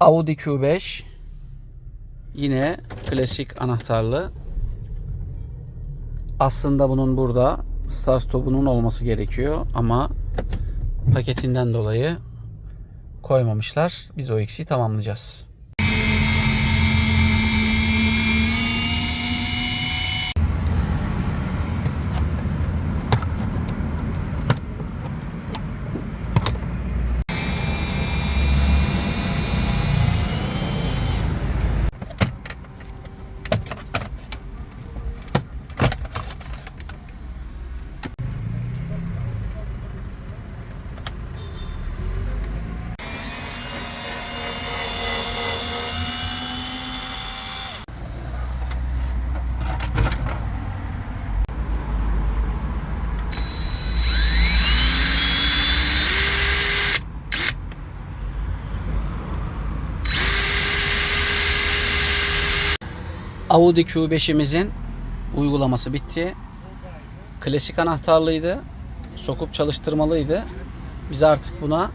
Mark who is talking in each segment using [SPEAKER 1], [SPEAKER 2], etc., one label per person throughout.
[SPEAKER 1] Audi Q5 yine klasik anahtarlı. Aslında bunun burada start stop'unun olması gerekiyor ama paketinden dolayı koymamışlar. Biz o eksiği tamamlayacağız. Audi Q5'imizin uygulaması bitti. Klasik anahtarlıydı. Sokup çalıştırmalıydı. Biz artık buna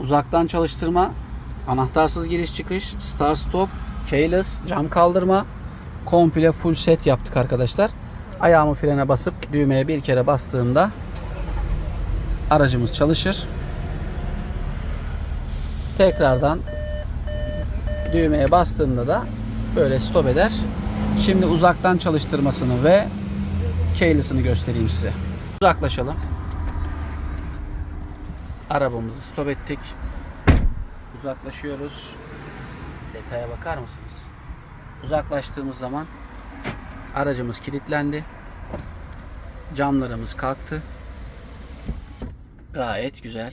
[SPEAKER 1] uzaktan çalıştırma, anahtarsız giriş çıkış, start stop, keyless, cam kaldırma, komple full set yaptık arkadaşlar. Ayağımı frene basıp düğmeye bir kere bastığımda aracımız çalışır. Tekrardan düğmeye bastığımda da böyle stop eder. Şimdi uzaktan çalıştırmasını ve keyless'ını göstereyim size. Uzaklaşalım. Arabamızı stop ettik. Uzaklaşıyoruz. Detaya bakar mısınız? Uzaklaştığımız zaman aracımız kilitlendi. Camlarımız kalktı. Gayet güzel.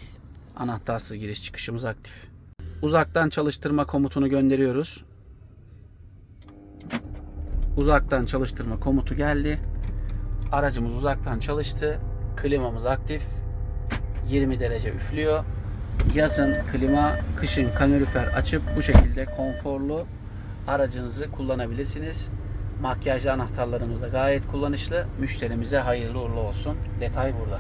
[SPEAKER 1] Anahtarsız giriş çıkışımız aktif. Uzaktan çalıştırma komutunu gönderiyoruz. Uzaktan çalıştırma komutu geldi. Aracımız uzaktan çalıştı. Klimamız aktif. 20 derece üflüyor. Yazın klima, kışın kalorifer açıp bu şekilde konforlu aracınızı kullanabilirsiniz. Makyajlı anahtarlarımız da gayet kullanışlı. Müşterimize hayırlı uğurlu olsun. Detay burada.